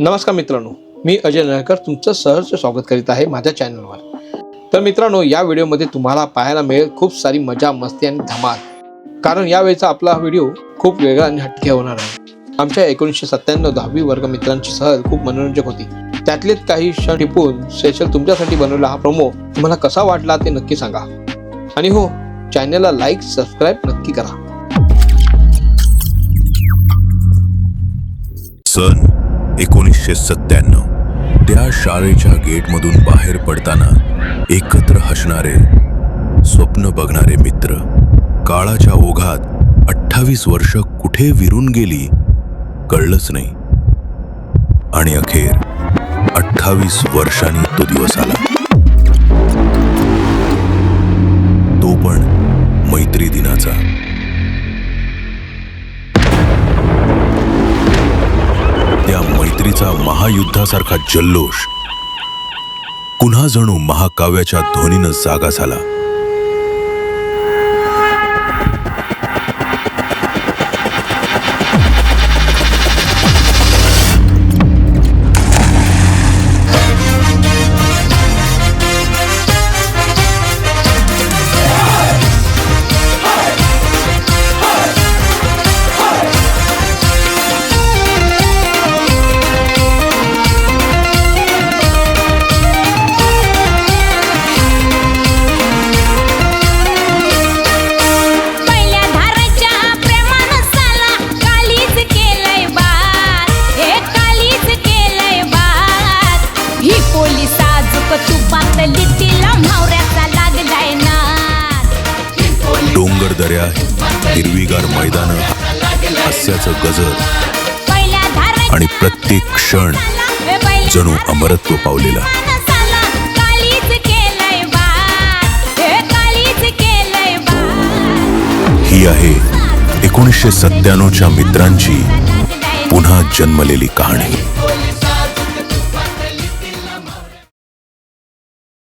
नमस्कार मित्रांनो मी अजय नळकर तुमचं सहर्ष स्वागत करीत आहे माझ्या चॅनलवर. तर मित्रांनो या व्हिडिओमध्ये तुम्हाला पाहायला मिळेल खूप सारी मजा मस्ती आणि धमाल. कारण यावेळेचा आपला हा व्हिडिओ खूप वेगळा आणि हटके होणार आहे. आमच्या एकोणीसशे सत्त्याण्णव दहावी वर्ग मित्रांची सहल खूप मनोरंजक होती. त्यातलेच काही क्षण टिपून स्पेशल तुमच्यासाठी बनवला हा प्रोमो तुम्हाला कसा वाटला ते नक्की सांगा. आणि हो चॅनलला लाईक सबस्क्राईब नक्की करा. सन एकोणीसशे सत्त्याण्णव. त्या शाळेच्या गेटमधून बाहेर पडताना एकत्र हसणारे स्वप्न बघणारे मित्र काळाच्या ओघात अठ्ठावीस वर्ष कुठे विरून गेली कळलंच नाही. आणि अखेर अठ्ठावीस वर्षांनी तो दिवस आला. तो पण मैत्री दिनाचा. त्या महायुद्धासारखा जल्लोष. पुन्हा जणू महाकाव्याच्या ध्वनीनं जागा झाला. डोंगर दऱ्या हिरवीगार मैदान हास्याचं गजर आणि प्रत्येक क्षण जणू अमरत्व पावलेला. हे आहे एकोणीसशे सत्त्याण्णवच्या मित्रांची पुन्हा जन्मलेली कहाणी.